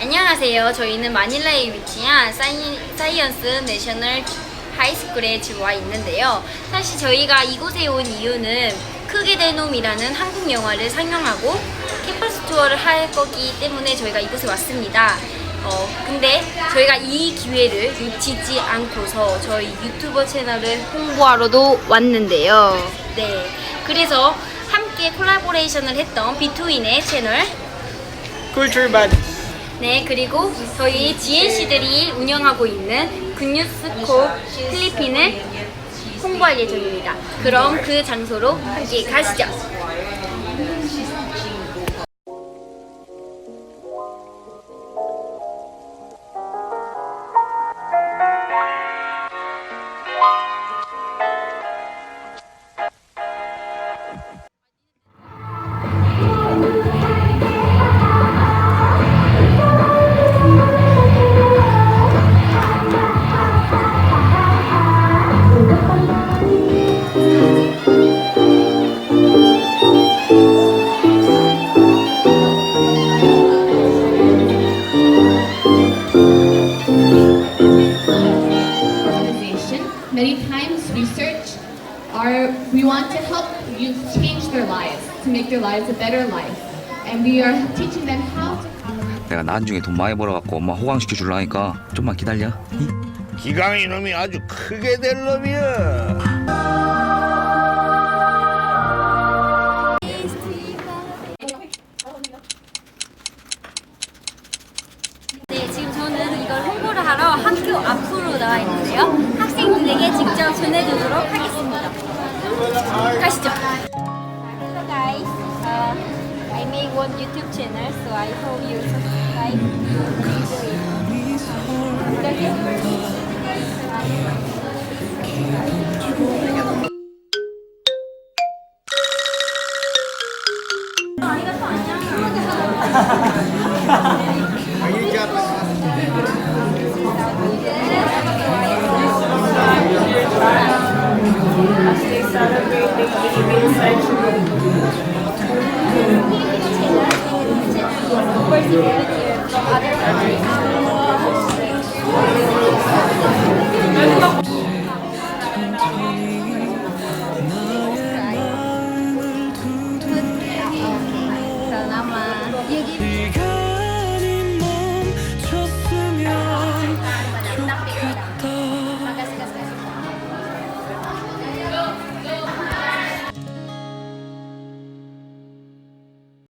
안녕하세요. 저희는 마닐라에 위치한 사이, 사이언스 내셔널 하이스쿨에 지금 와 있는데요. 사실 저희가 이곳에 온 이유는 크게 된 놈이라는 한국 영화를 상영하고 캠퍼스 투어를 할 거기 때문에 저희가 이곳에 왔습니다. 어, 근데 저희가 이 기회를 놓치지 않고서 저희 유튜버 채널을 홍보하러도 왔는데요. 네. 그래서 함께 콜라보레이션을 했던 비투인의 채널 꿀줄반 네, 그리고 저희 GNC들이 운영하고 있는 굿뉴스코 필리핀을 홍보할 예정입니다. 그럼 그 장소로 함께 가시죠. Our, we want to help youth change their lives, to make their lives a better life. And we are teaching them how to 내가 나중에 돈 많이 벌어갖고 엄마 호강시켜 줄라니까 좀만 기다려. 기강 이 놈이 아주 크게 될 놈이야. 네, 지금 저는 이걸 홍보를 하러 학교 앞으로 나와 있는데요. 학생들에게 직접 one YouTube channel, so I hope you subscribe Thank you Japanese? Actually celebrating living You give